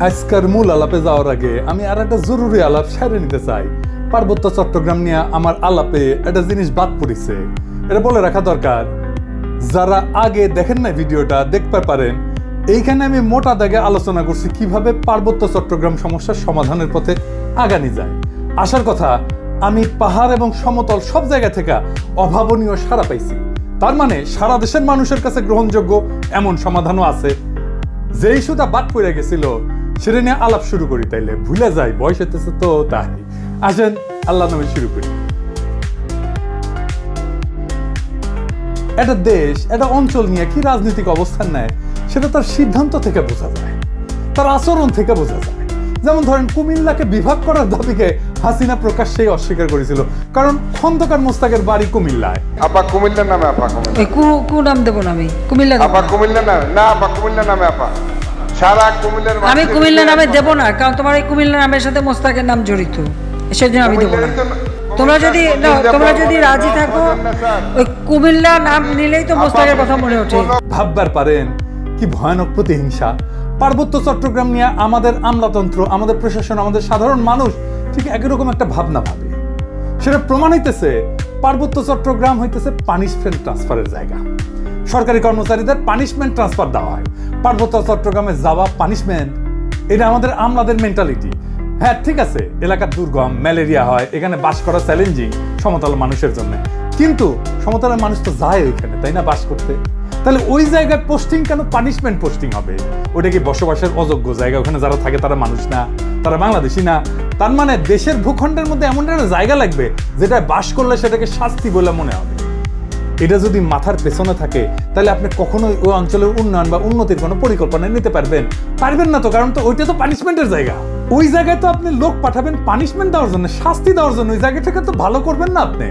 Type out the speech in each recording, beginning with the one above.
আজকের মূল আলাপে যাওয়ার আগে আমি আর একটা জরুরি আলাপ সারে নিতে চাই। পার্বত্য চট্টগ্রাম নিয়ে আমার আলাপে একটা জিনিস বাদ পড়েছে। এটা বলে রাখা দরকার। যারা আগে দেখেন না ভিডিওটা, দেখতে পারেন। এইখানে আমি মোটা দাগে আলোচনা করছি কীভাবে পার্বত্য চট্টগ্রাম সমস্যার সমাধানের পথে আগানি যায়। আসার কথা, আমি পাহাড় এবং সমতল সব জায়গা থেকে অভাবনীয় সাড়া পাইছি। তার মানে সারা দেশের মানুষের কাছে গ্রহণযোগ্য এমন সমাধানও আছে। যে ইস্যুটা বাদ পড়ে গেছিল সেটা নিয়ে আলাপ শুরু করি তাইলে। ভুলে যাই বয়স হতেছে তো তাই। আসেন আল্লাহ নামে শুরু করি। একটা দেশ একটা অঞ্চল নিয়ে কি রাজনৈতিক অবস্থান নেয় সেটা তার সিদ্ধান্ত থেকে বোঝা যায়। তার আচরণ থেকে বোঝা যায়। যেমন ধরেন কুমিল্লাকে বিভাগ করার দাবিকে হাসিনা প্রকাশ্যেই অস্বীকার করেছিল। কারণ খন্দকার মোস্তাকের বাড়ি কুমিল্লায়। আপা কুমিল্লার নামে আপা কুমিল্লা কু কু নাম দেবো না আমি। কুমিল্লা আপা কুমিল্লা নামে না আপা কুমিল্লা নামে আপা। সারা কুমিল্লার আমি কুমিল্লা নামে দেবো না কারণ তোমার এই কুমিল্লা নামের সাথে মোস্তাকের নাম জড়িত। সেজন্য আমি দেবো না। তোমরা যদি তোমরা যদি রাজি থাকো। ওই কুমিল্লা নাম নিলেই তো মোস্তাকের কথা মনে ওঠে ভাববার পারেন কি ভয়ানক প্রতিহিংসা। পার্বত্য চট্টগ্রাম নিয়ে আমাদের আমলাতন্ত্র আমাদের প্রশাসন আমাদের সাধারণ মানুষ ঠিক একই রকম একটা ভাবনা ভাবে। সেটা প্রমাণ হইতেছে পার্বত্য চট্টগ্রাম হইতেছে পানিশমেন্ট ট্রান্সফারের জায়গা। সরকারি কর্মচারীদের পানিশমেন্ট ট্রান্সফার দেওয়া হয়। পার্বত্য চট্টগ্রামে যাওয়া পানিশমেন্ট এটা আমাদের আমলাদের মেন্টালিটি হ্যাঁ ঠিক আছে, এলাকার দুর্গম, ম্যালেরিয়া হয়, এখানে বাস করা চ্যালেঞ্জিং সমতল মানুষের জন্য। কিন্তু সমতলের মানুষ তো যায় ওইখানে, তাই না বাস করতে? তাহলে ওই জায়গায় পোস্টিং কেন পানিশমেন্ট পোস্টিং হবে? ওটা কি বসবাসের অযোগ্য জায়গা? ওখানে যারা থাকে তারা মানুষ না, তারা বাংলাদেশি না। তার মানে দেশের ভূখণ্ডের মধ্যে এমন একটা জায়গা লাগবে যেটা বাস করলে সেটাকে শাস্তি বলে মনে হবে। এটা যদি মাথার পেছনে থাকে, তাহলে আপনি কখনোই ওই অঞ্চলের উন্নয়ন বা উন্নতির কোনো পরিকল্পনা নিতে পারবেন। পারবেন না তো, কারণ তো ওইটা তো পানিশমেন্টের জায়গা। ওই জায়গায় তো আপনি লোক পাঠাবেন পানিশমেন্ট দেওয়ার জন্য, শাস্তি দেওয়ার জন্য, ওই জায়গাটাকে তো ভালো করবেন না আপনি।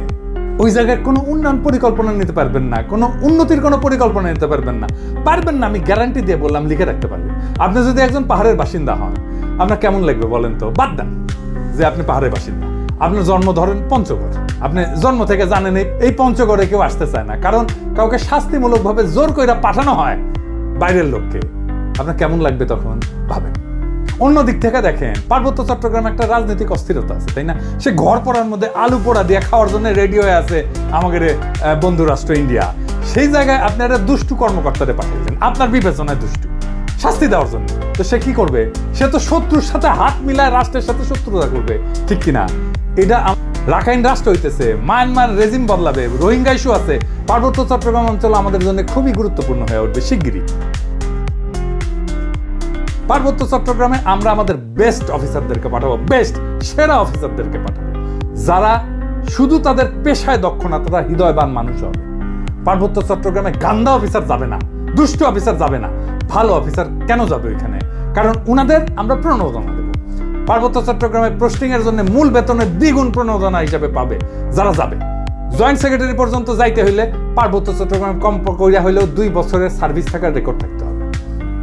ওই জায়গায় কোনো উন্নয়ন পরিকল্পনা নিতে পারবেন না, কোনো উন্নতির কোনো পরিকল্পনা নিতে পারবেন না। পারবেন না, আমি গ্যারান্টি দিয়ে বললাম, লিখে রাখতে পারবেন। আপনি যদি একজন পাহাড়ের বাসিন্দা হন, আপনার কেমন লাগবে বলেন তো? বাদ দেন যে আপনি পাহাড়ের বাসিন্দা। আপনার জন্ম ধরেন পঞ্চগড়। আপনি জন্ম থেকে জানেন এই- পঞ্চগড়ে কেউ আসতে চায় না। কারণ কাউকে শাস্তিমূলকভাবে জোর করে পাঠানো হয় বাইরের লোককে। আপনার কেমন লাগবে তখন? ভাবেন। অন্য দিক থেকে দেখেন, পার্বত্য চট্টগ্রামে একটা রাজনৈতিক অস্থিরতা আছে, তাই না? সে ঘর পড়ার মধ্যে আলু পোড়া দিয়ে খাওয়ার জন্য রেডি হয়ে আছে আমাদের বন্ধু রাষ্ট্র ইন্ডিয়া। সেই জায়গায় আপনি একটা দুষ্টু কর্মকর্তারে পাঠিয়েছেন আপনার বিবেচনায় দুষ্টু। শাস্তি দেওয়ার জন্য। তো সে কি করবে? সে তো শত্রুর সাথে হাত মিলায় রাষ্ট্রের সাথে শত্রুতা করবে। ঠিক কিনা? এটা রাখাইন রাষ্ট্র হইতেছে, মায়ানমার রেজিম বদলাবে, রোহিঙ্গা ইস্যু আছে। পার্বত্য চট্টগ্রাম অঞ্চল আমাদের জন্য খুবই গুরুত্বপূর্ণ হয়ে উঠবে, শিগগিরই। পার্বত্য চট্টগ্রামে আমরা আমাদের বেস্ট অফিসারদেরকে পাঠাবো বেস্ট সেরা অফিসারদেরকে পাঠাবো। যারা শুধু তাদের পেশায় দক্ষ না, তারা হৃদয়বান মানুষ হবে। পার্বত্য চট্টগ্রামে গান্দা অফিসার যাবে না, দুষ্ট অফিসার যাবে না, ভালো অফিসার কেন যাবে ওইখানে? কারণ উনাদের আমরা প্রণোদনা দেবো পার্বত্য চট্টগ্রামে এর জন্য মূল বেতনের দ্বিগুণ প্রণোদনা হিসাবে পাবে। যারা যাবে। জয়েন্ট সেক্রেটারি পর্যন্ত যাইতে হইলে পার্বত্য চট্টগ্রামে কম কইরা হইলেও দুই বছরের সার্ভিস থাকার রেকর্ড থাকতে হবে।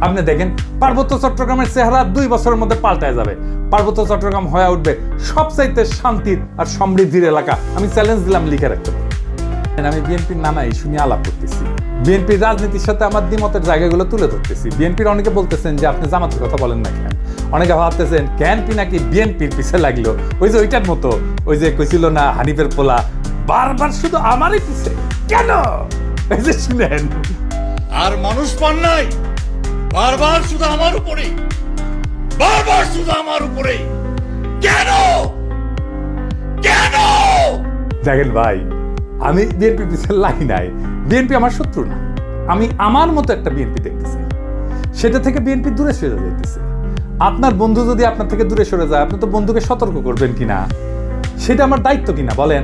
আপনি দেখেন, পার্বত্য চট্টগ্রামের চেহারা দুই বছরের মধ্যে পাল্টায় যাবে। পার্বত্য চট্টগ্রাম হয়ে উঠবে সবচাইতে শান্তির আর সমৃদ্ধির এলাকা। আমি চ্যালেঞ্জ দিলাম, লিখে রাখতে পারি আমি বিএনপির নানা ইস্যু নিয়ে আলাপ করতেছি। বিএনপির রাজনীতির সাথে আমার দ্বিমতের জায়গাগুলো তুলে ধরতেছি। বিএনপির অনেকে বলতেছেন যে, আপনি জামাতের কথা বলেন না কেন? অনেকে ভাবতেছেন ক্যানপি নাকি বিএনপির পিছে লাগল? ওই যে ওইটার মতো। ওই যে কইছিল না হানিফের পোলা বারবার শুধু আমারই পিছে। কেন? এই যে শুনেন। আর মানুষ পান নাই। বারবার শুধু আমার উপরে বারবার শুধু আমার উপরে কেন? কেন? দেখেন ভাই আমি বিএনপি পিছনে লাগি নাই। বিএনপি আমার শত্রু না। আমি আমার মতো একটা বিএনপি দেখতে চাই। সেটা থেকে বিএনপি দূরে সরে যাইতেছে আপনার বন্ধু যদি আপনার থেকে দূরে সরে যায়, আপনি তো বন্ধুকে সতর্ক করবেন কিনা? সেটা আমার দায়িত্ব কিনা, বলেন?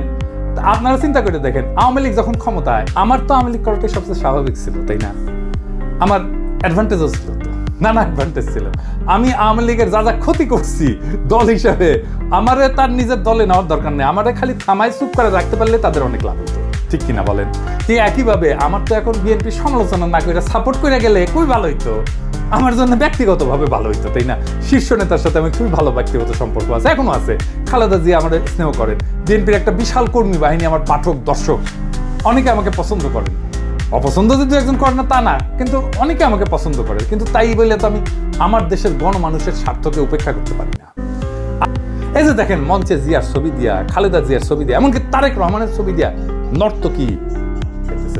আপনারা চিন্তা করে দেখেন, আওয়ামী লীগ যখন ক্ষমতায়, আমার তো আওয়ামী লীগ করাটাই সবচেয়ে স্বাভাবিক ছিল, তাই না? আমার অ্যাডভান্টেজও ছিল তো, নানা অ্যাডভান্টেজ ছিল। আমি আওয়ামী লীগের যা যা ক্ষতি করছি দল হিসাবে, আমারে তার নিজের দলে নেওয়ার দরকার নেই, আমারে খালি থামায় চুপ করে রাখতে পারলে তাদের অনেক লাভ হতো, ঠিক কিনা বলেন? ঠিক একইভাবে, আমার তো এখন বিএনপি সমালোচনা না করে সাপোর্ট করে গেলে খুবই ভালো হইতো? আমার জন্য ব্যক্তিগতভাবে ভালো হইতো, তাই না? শীর্ষ নেতার সাথে আমি খুবই ভালো ব্যক্তিগত সম্পর্ক আছে, এখনও আছে। খালেদা জিয়া আমাদের স্নেহ করেন। বিএনপির একটা বিশাল কর্মী বাহিনী আমার পাঠক, দর্শক, অনেকে আমাকে পছন্দ করেন। অপছন্দ যদি একজন করে না, তা না, কিন্তু অনেকে আমাকে পছন্দ করে কিন্তু তাই বলে তো আমি আমার দেশের গণমানুষের স্বার্থকে উপেক্ষা করতে পারি না। এই যে দেখেন, মঞ্চে জিয়ার ছবি দিয়া, খালেদা জিয়ার ছবি দিয়া, এমনকি তারেক রহমানের ছবি দিয়া নর্তকী।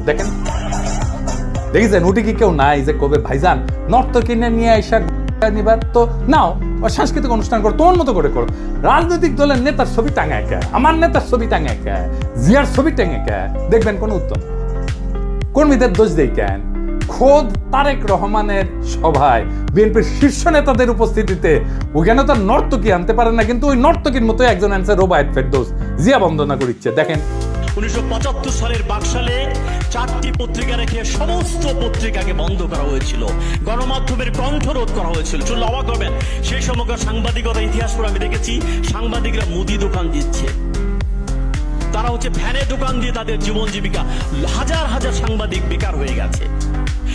দেখেন? দেখেছেন? ওটি কি কেউ নাই যে কবে ভাইজান নর্তকী নিয়ে আইসা নিবার তো নাও সাংস্কৃতিক অনুষ্ঠান করো, তোমার মতো করে করো। রাজনৈতিক দলের নেতার ছবি আমার নেতার ছবি জিয়ার ছবি দেখবেন কোনো কর্মীদের দোষ দেই কেন? খোদ তারেক রহমানের সভায় বিএনপির শীর্ষ নেতাদের উপস্থিতিতে ওখানে তো নর্তকী আনতে পারে না, কিন্তু ওই নর্তকীর মতো একজন আনছে রোবায়ত ফেরদৌস। জিয়া বন্দনা করিচ্ছে, দেখেন। উনিশশো সালের বাকশালে চারটি পত্রিকা রেখে সমস্ত পত্রিকাকে বন্ধ করা হয়েছিল। গণমাধ্যমের কণ্ঠরোধ করা হয়েছিল। চললে অবাক হবেন। সেই সময়কার সাংবাদিকতা ইতিহাস পড়ে আমি দেখেছি, সাংবাদিকরা মুদি দোকান দিচ্ছে। তারা হচ্ছে ভ্যানে দোকান দিয়ে তাদের জীবন জীবিকা। হাজার হাজার সাংবাদিক বেকার হয়ে গেছে।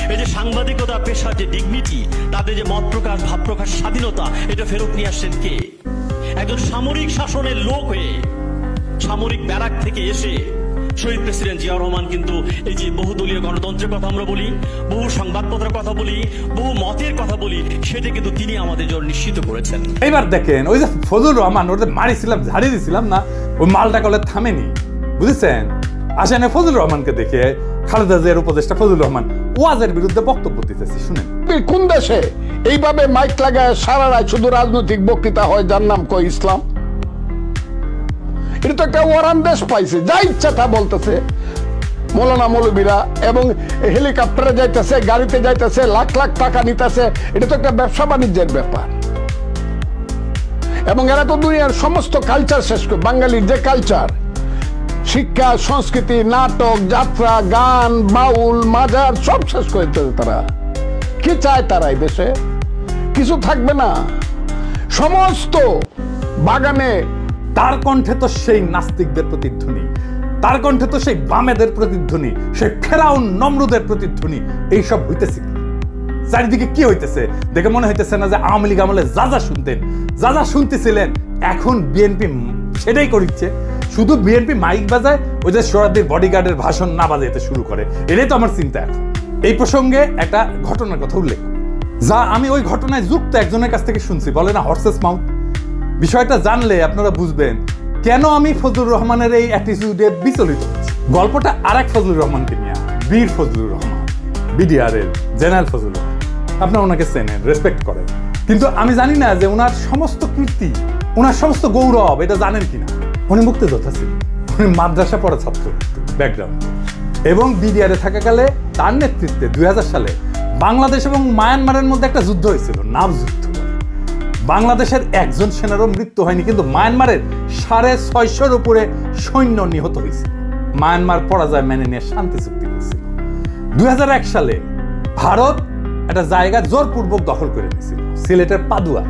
এই যে সাংবাদিকতা পেশার যে ডিগনিটি তাদের যে মত প্রকাশ, ভাব প্রকাশ, স্বাধীনতা, এটা ফেরত নিয়ে আসছেন কে? একজন সামরিক শাসনের লোক হয়ে সামরিক ব্যারাক থেকে এসে শহীদ প্রেসিডেন্ট জিয়া রহমান কিন্তু এই যে বহুদলীয় গণতন্ত্রের কথা আমরা বলি বহু সংবাদপত্রের কথা বলি বহু মতের কথা বলি সেটা কিন্তু তিনি আমাদের জন্য নিশ্চিত করেছেন। এইবার দেখেন ওই যে ফজলুর রহমান ওদের মারিছিলাম ঝাড়িয়ে দিছিলাম না ওই মালটা কলে থামেনি। বুঝেছেন? আসেন এই ফজলুর রহমানকে দেখে খালেদা জিয়ার উপদেষ্টা ফজলুর রহমান ওয়াজের বিরুদ্ধে বক্তব্য দিতেছে শুনেন। কোন দেশে এইভাবে মাইক লাগায় সারা রাত শুধু রাজনৈতিক বক্তৃতা হয়? যার নাম কয় ইসলাম? এটা তো একটা ওয়ারান দেশ পাইছে, যা ইচ্ছা তা বলতেছে। মৌলানা মৌলবীরা এবং হেলিকপ্টারে যাইতেছে, গাড়িতে যাইতেছে, লাখ লাখ টাকা নিতেছে, এটা তো একটা ব্যবসা বাণিজ্যের ব্যাপার। এবং এরা তো দুনিয়ার সমস্ত কালচার শেষ করে, বাঙালির যে কালচার শিক্ষা, সংস্কৃতি, নাটক, যাত্রা, গান, বাউল, মাজার, সব শেষ করে তারা। কি চায় তারা এই দেশে? কিছু থাকবে না। সমস্ত বাগানে তার কণ্ঠে তো সেই নাস্তিকদের প্রতিধ্বনি, তার কণ্ঠে তো সেই বামেদের প্রতিধ্বনি, সেই ফেরাউন, নমরুদের প্রতিধ্বনি, এইসব হইতেছে চারিদিকে কি হইতেছে? দেখে মনে হইতেছে না যে আওয়ামী লীগ আমলে যা যা শুনতেন, যা যা শুনতেছিলেন, এখন বিএনপি সেটাই করিচ্ছে। শুধু বিএনপি মাইক বাজায়, ওই যে সোরাদির বডিগার্ডের ভাষণ না বাজাইতে শুরু করে, এটাই তো আমার চিন্তা এখন। এই প্রসঙ্গে একটা ঘটনার কথা উল্লেখ যা আমি ওই ঘটনায় যুক্ত একজনের কাছ থেকে শুনছি, বলে না হর্সেস মাউথ বিষয়টা জানলে আপনারা বুঝবেন কেন আমি ফজলুর রহমানের এই অ্যাটিটিউডে বিচলিত হচ্ছি। গল্পটা আর এক ফজলুর রহমানকে নিয়ে বীর ফজলুর রহমান বিডিআর এর জেনারেল ফজলুর রহমান। আপনারা ওনাকে চেনেন রেসপেক্ট করেন। কিন্তু আমি জানি না যে ওনার সমস্ত কীর্তি, ওনার সমস্ত গৌরব, এটা জানেন কিনা। উনি মুক্তিযোদ্ধা ছিলেন উনি মাদ্রাসা পড়া ছাত্র। ব্যাকগ্রাউন্ড এবং বিডিআরে থাকাকালে তার নেতৃত্বে দুই হাজার সালে বাংলাদেশ এবং মায়ানমারের মধ্যে একটা যুদ্ধ হয়েছিল নাভ যুদ্ধ। বাংলাদেশের একজন সেনারও মৃত্যু হয়নি, কিন্তু মায়ানমারের সাড়ে ছয়শোর উপরে সৈন্য নিহত হয়েছিল মায়ানমার পরাজয় মেনে নিয়ে শান্তি চুক্তি করেছিল দুই সালে ভারত একটা জায়গা জোরপূর্বক দখল করে নিয়েছিল, সিলেটের পাদুয়া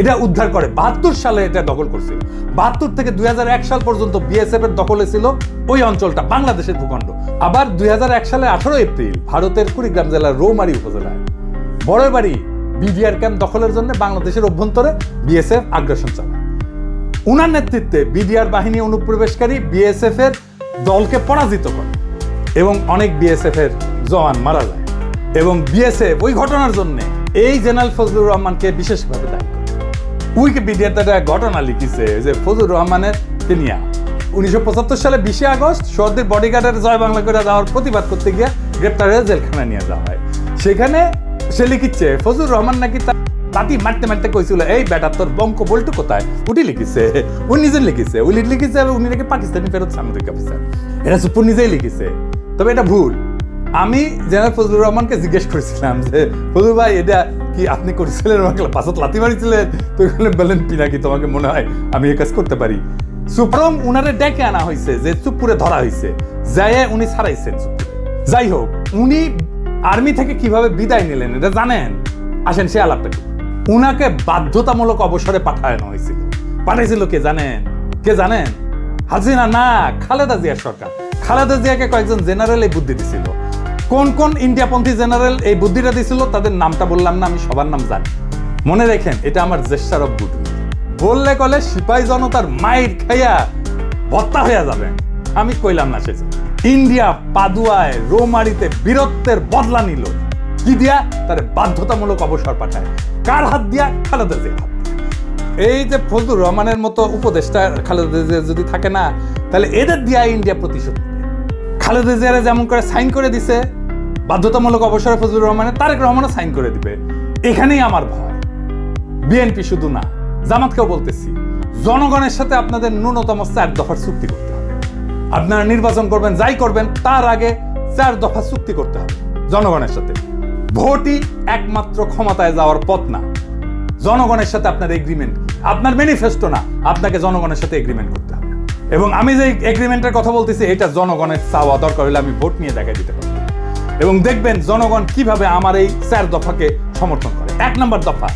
এটা উদ্ধার করে বাহাত্তর সালে এটা দখল করছিল বাহাত্তর থেকে দুই হাজার এক সাল পর্যন্ত বিএসএফ এর দখলে ছিল ওই অঞ্চলটা, বাংলাদেশের ভূখণ্ড। আবার দুই হাজার এক সালে আঠারো এপ্রিল ভারতের কুড়িগ্রাম জেলার রৌমারী উপজেলায়। বড় বাড়ি বিডিআর ক্যাম্প দখলের জন্য বাংলাদেশের অভ্যন্তরে বিএসএফ আগ্রাসন চালায়। উনার নেতৃত্বে বিডিআর বাহিনী অনুপ্রবেশকারী বিএসএফ এর দলকে পরাজিত করে এবং অনেক বিএসএফ এর জওয়ান মারা যায় এবং বিএসএফ ওই ঘটনার জন্য এই জেনারেল ফজলুর রহমানকে বিশেষভাবে দায়ী করে। উইকিপিডিয়াতে একটা ঘটনা লিখেছে যে ফজলুর রহমানের তিনিয়া উনিশশো পঁচাত্তর সালে বিশে আগস্ট সর্দির বডিগার্ডের জয় বাংলা করে যাওয়ার প্রতিবাদ করতে গিয়ে গ্রেপ্তার হয়ে জেলখানায় নিয়ে যাওয়া হয়। সেখানে সে লিখিচ্ছে ফজলুর রহমান নাকি তার তাতি মারতে মারতে কইছিল, এই বেটা, তোর বঙ্ক বল্টু কোথায়? উনি লিখিছে, উনি নিজে লিখিছে, উনি লিখিছে উনি নাকি পাকিস্তানি ফেরত সামরিক অফিসার। এটা সুপুর নিজেই লিখিছে। তবে এটা ভুল। আমি জেনারেল ফজলুর রহমানকে জিজ্ঞেস করেছিলাম যে, ফজলুর ভাই, এটা কি আপনি করেছিলেন? আমাকে পাশত লাথি মারিছিলেন? তো ওখানে বললেন পিনাকি তোমাকে মনে হয় আমি এই কাজ করতে পারি? সুপ্রম উনারে ডেকে আনা হয়েছে যে চুপুরে ধরা হয়েছে যায় উনি ছাড়াইছেন যাই হোক, উনি আর্মি থেকে কীভাবে বিদায় নিলেন, এটা জানেন? আসেন সে আলাপটা। উনাকে বাধ্যতামূলক অবসরে পাঠানো হয়েছিল। পাঠাইছিল কে জানেন? কে জানেন? হাসিনা না, খালেদা জিয়ার সরকার। খালেদা জিয়াকে কয়েকজন জেনারেল এই বুদ্ধি দিছিল। কোন কোন ইন্ডিয়াপন্থী জেনারেল এই বুদ্ধিটা দিছিল, তাদের নামটা বললাম না, আমি সবার নাম জানি। মনে রেখেন, এটা আমার জেস্টার অফ গুড বললে কলে সিপাহী জনতার মাইর খাইয়া ভত্তা হইয়া যাবেন। আমি কইলাম না সে ইন্ডিয়া পাদুয়ায় রোমারিতে বীরত্বের বদলা নিল। কি দিয়া? তার বাধ্যতামূলক অবসর পাঠায়। কার হাত দিয়া? খালেদা হাত এই যে ফজলুর রহমানের মতো উপদেষ্টা খালেদা জিয়া যদি থাকে না, তাহলে এদের দিয়া ইন্ডিয়া প্রতিশোধ খালেদা জিয়ারা যেমন করে সাইন করে দিছে, বাধ্যতামূলক অবসরে ফজলুর রহমানের তারেক রহমানও সাইন করে দিবে। এখানেই আমার ভয়। বিএনপি শুধু না, জামাতকেও বলতেছি, জনগণের সাথে আপনাদের ন্যূনতম চার দফার চুক্তি করতে আপনারা নির্বাচন করবেন, যাই করবেন, তার আগে চার দফা চুক্তি করতে হবে জনগণের সাথে। ভোটই একমাত্র ক্ষমতায় যাওয়ার পথ না। জনগণের সাথে আপনার এগ্রিমেন্ট আপনার ম্যানিফেস্টো না, আপনাকে জনগণের সাথে এগ্রিমেন্ট করতে হবে। এবং আমি যে এগ্রিমেন্টের কথা বলতেছি, এটা জনগণের চাওয়া দরকার হলে আমি ভোট নিয়ে দেখাই দিতে পারব। এবং দেখবেন জনগণ কীভাবে আমার এই চার দফাকে সমর্থন করে। এক নম্বর দফা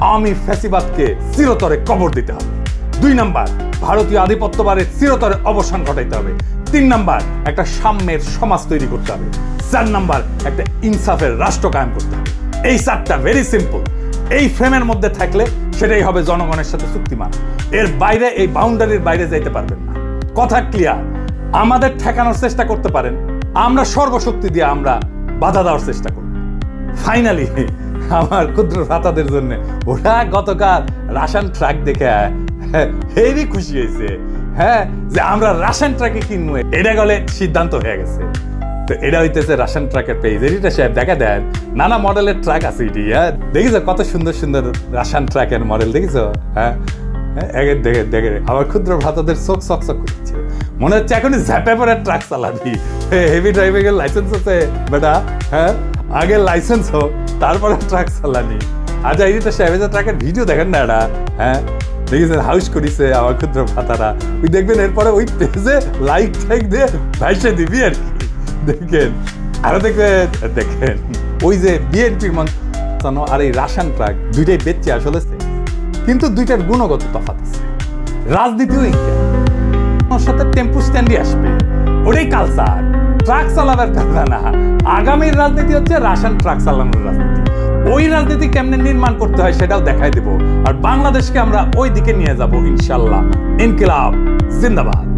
আওয়ামী ফ্যাসিবাদকে চিরতরে কবর দিতে হবে। দুই নাম্বার ভারতীয় আধিপত্যবাদের চিরতরে অবসান ঘটাইতে হবে। তিন নাম্বার, একটা সাম্যের সমাজ তৈরি করতে হবে। চার নাম্বার, একটা ইনসাফের রাষ্ট্র কায়েম করতে হবে। এই চারটা ভেরি সিম্পল এই ফ্রেমের মধ্যে থাকলে সেটাই হবে জনগণের সাথে চুক্তিমান এর বাইরে, এই বাউন্ডারির বাইরে যাইতে পারবেন না। কথা ক্লিয়ার আমাদের ঠেকানোর চেষ্টা করতে পারেন। আমরা সর্বশক্তি দিয়ে আমরা বাধা দেওয়ার চেষ্টা করব। ফাইনালি আমার ক্ষুদ্র ভ্রাতাদের জন্য। ওরা গতকাল রাশন ট্রাক দেখে হেভি খুশি হয়েছে। হ্যাঁ যে আমরা রাশন ট্রাকে কিনবো এটা গেলে সিদ্ধান্ত হয়ে গেছে। তো এটা হইতেছে রাশন ট্রাকের পেজ এটা সাহেব দেখা দেন নানা মডেলের ট্রাক আছে এটি হ্যাঁ? দেখিছো কত সুন্দর সুন্দর রাশন ট্রাকের মডেল দেখিছো? হ্যাঁ? হ্যাঁ, দেখে দেখে। আমার ক্ষুদ্র ভ্রাতাদের চোখ চক চক করছে। মনে হচ্ছে এখনই ঝ্যাপে ট্রাক চালাবি। হেভি ড্রাইভিং এর লাইসেন্স আছে বেটা হ্যাঁ? আগে লাইসেন্স হোক তারপরে ট্রাক চালানি আচ্ছা এই তো সাহেবের ট্রাকের ভিডিও দেখেন না এটা? হ্যাঁ? দেখেছেন হাউস করিছে, আমার ক্ষুদ্র ভাতারা। ওই দেখবেন এরপরে ওই পেজে লাইক টাইক দিয়ে ভাইসে দিবি আর কি। দেখেন। আরও দেখবেন, দেখেন। ওই যে বিএনপির মন্ত্রী আর এই রাশন ট্রাক দুইটাই বেচছে আসলে। কিন্তু দুইটার গুণগত তফাৎ আছে। রাজনীতিও ইঙ্কা সাথে টেম্পু স্ট্যান্ডই আসবে। ওটাই কালচার ট্রাক চালাবার কথা না। আগামীর রাজনীতি হচ্ছে রাশন ট্রাক চালানোর রাজনীতি। ওই রাজনীতি কেমনে নির্মাণ করতে হয় সেটাও দেখাই দেব। আর বাংলাদেশকে আমরা ওই দিকে নিয়ে যাব, ইনশাল্লাহ। ইনকিলাব, জিন্দাবাদ।